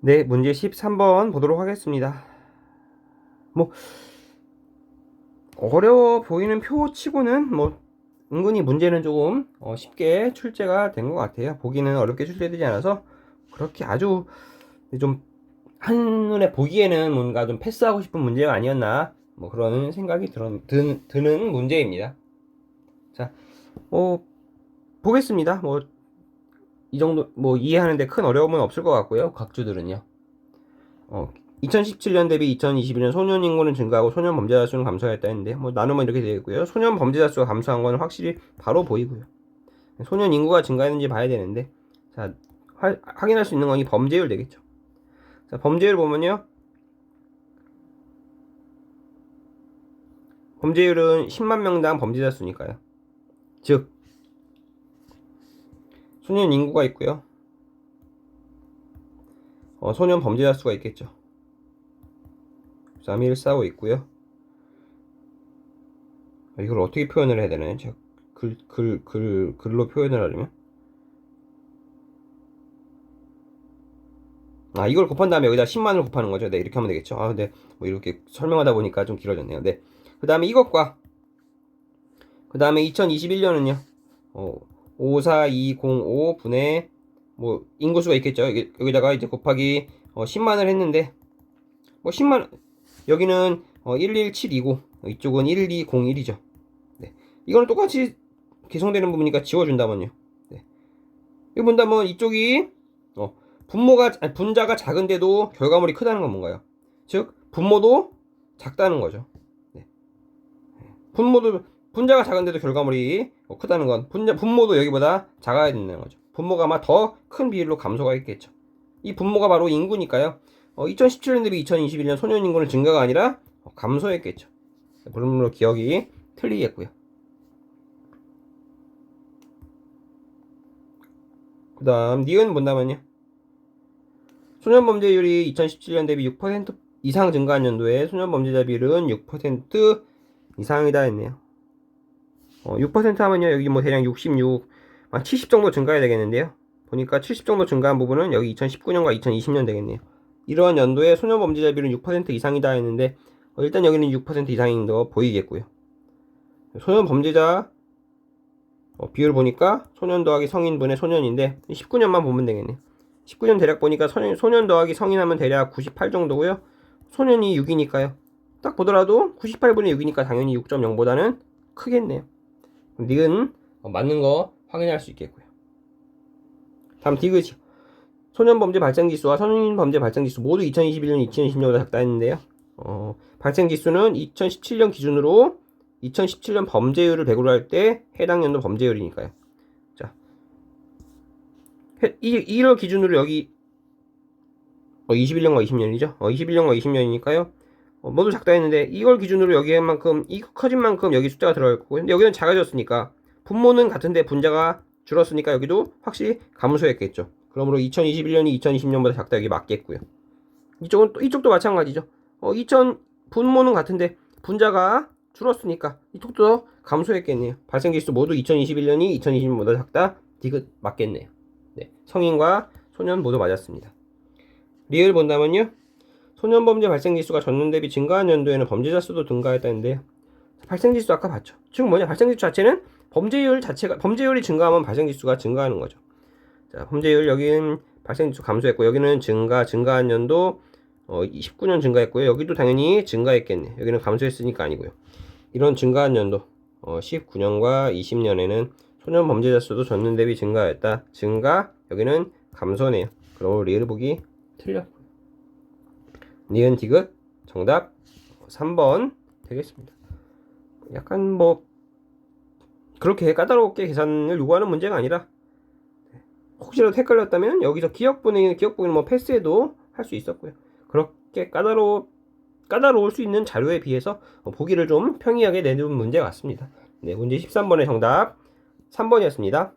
네, 문제 13번 보도록 하겠습니다. 뭐, 어려워 보이는 표치고는 뭐, 은근히 문제는 조금 어, 쉽게 출제가 된 것 같아요. 보기는 어렵게 출제되지 않아서 그렇게 아주 좀 한눈에 보기에는 뭔가 좀 패스하고 싶은 문제가 아니었나 뭐 그런 생각이 드, 드, 드는 문제입니다. 자, 뭐 보겠습니다. 뭐 이 정도 뭐 이해하는데 큰 어려움은 없을 것 같고요. 각주들은요. 어, 2017년 대비 2021년 소년 인구는 증가하고 소년 범죄자 수는 감소했다 했는데 뭐 나누면 이렇게 되어 있고요. 소년 범죄자 수가 감소한 건 확실히 바로 보이고요. 소년 인구가 증가했는지 봐야 되는데 자 화, 확인할 수 있는 건 이 범죄율 되겠죠. 자 범죄율 보면요. 범죄율은 10만 명당 범죄자 수니까요. 즉 소년 인구가 있고요. 어, 소년 범죄자 수가 있겠죠. 3145 있고요. 아, 이걸 어떻게 표현을 해야 되나요? 제가 글, 글, 글, 글로 표현을 하려면? 아, 이걸 곱한 다음에 여기다 10만을 곱하는 거죠. 네, 이렇게 하면 되겠죠. 아, 네. 뭐 이렇게 설명하다 보니까 좀 길어졌네요. 네. 그 다음에 이것과, 그 다음에 2021년은요, 어, 54205 분의, 뭐, 인구수가 있겠죠. 여기, 여기다가 이제 곱하기, 어, 10만을 했는데, 뭐, 10만, 여기는, 어, 11729, 이쪽은 1201이죠. 네. 이거는 똑같이 개성되는 부분이니까 지워준다면요. 네. 이거 본다면 이쪽이, 어, 분모가, 아니, 분자가 작은데도 결과물이 크다는 건 뭔가요? 즉, 분모도 작다는 거죠. 네. 분모도, 분자가 작은데도 결과물이 어, 크다는 건 분자, 분모도 여기보다 작아야 된다는 거죠. 분모가 아마 더 큰 비율로 감소가 있겠죠. 이 분모가 바로 인구니까요. 어, 2017년 대비 2021년 소년 인구는 증가가 아니라 어, 감소했겠죠. 그러므로 기억이 틀리겠고요. 그 다음 니은 본다면요. 소년 범죄율이 2017년 대비 6% 이상 증가한 연도에 소년 범죄자 비율은 6% 이상이다 했네요. 어, 6% 하면요 여기 뭐 대략 66, 한 70 정도 증가해야 되겠는데요. 보니까 70 정도 증가한 부분은 여기 2019년과 2020년 되겠네요. 이러한 연도에 소년 범죄자 비율은 6% 이상이다 했는데 어, 일단 여기는 6% 이상인 거 보이겠고요. 소년 범죄자 어, 비율 보니까 소년 더하기 성인분의 소년인데 19년만 보면 되겠네요. 19년 대략 보니까 소년, 소년 더하기 성인하면 대략 98 정도고요. 소년이 6이니까요. 딱 보더라도 98분의 6이니까 당연히 6.0보다는 크겠네요. 니은 어, 맞는 거 확인할 수 있겠고요. 다음 디귿이요. 소년 범죄 발생 지수와 성인 범죄 발생 지수 모두 2021년, 2020년보다 작다 했는데요. 어, 발생 지수는 2017년 기준으로 2017년 범죄율을 100으로 할 때 해당 연도 범죄율이니까요. 자, 이, 이를 기준으로 여기 어, 21년과 20년이죠. 어, 21년과 20년이니까요. 어, 모두 작다 했는데 이걸 기준으로 여기에 만큼 이 커진 만큼 여기 숫자가 들어갈 거고 근데 여기는 작아졌으니까 분모는 같은데 분자가 줄었으니까 여기도 확실히 감소했겠죠. 그러므로 2021년이 2020년보다 작다 여기 맞겠고요. 이쪽은 또 이쪽도 마찬가지죠. 어, 2000 분모는 같은데 분자가 줄었으니까 이쪽도 감소했겠네요. 발생 지수 모두 2021년이 2020년보다 작다. 디귿 맞겠네요. 네, 성인과 소년 모두 맞았습니다. 리을 본다면요. 소년 범죄 발생 지수가 전년 대비 증가한 연도에는 범죄자 수도 증가했다는데요. 발생 지수 아까 봤죠. 즉 뭐냐? 발생 지수 자체는 범죄율 자체가 범죄율이 증가하면 발생 지수가 증가하는 거죠. 자, 범죄율 여기는 발생 지수 감소했고 여기는 증가 증가한 연도 어, 19년 증가했고요. 여기도 당연히 증가했겠네. 여기는 감소했으니까 아니고요. 이런 증가한 연도 어, 19년과 20년에는 소년 범죄자 수도 전년 대비 증가했다. 증가 여기는 감소네요. 그럼 리을 보기 틀렸고. 니은 디귿 정답 3번 되겠습니다. 약간 뭐 그렇게 까다롭게 계산을 요구하는 문제가 아니라 혹시라도 헷갈렸다면 여기서 기억분의 기억분을 뭐 패스해도 할 수 있었고요. 그렇게 까다로 까다로울 수 있는 자료에 비해서 보기를 좀 평이하게 내는 문제 같습니다. 네, 문제 13번의 정답 3번이었습니다.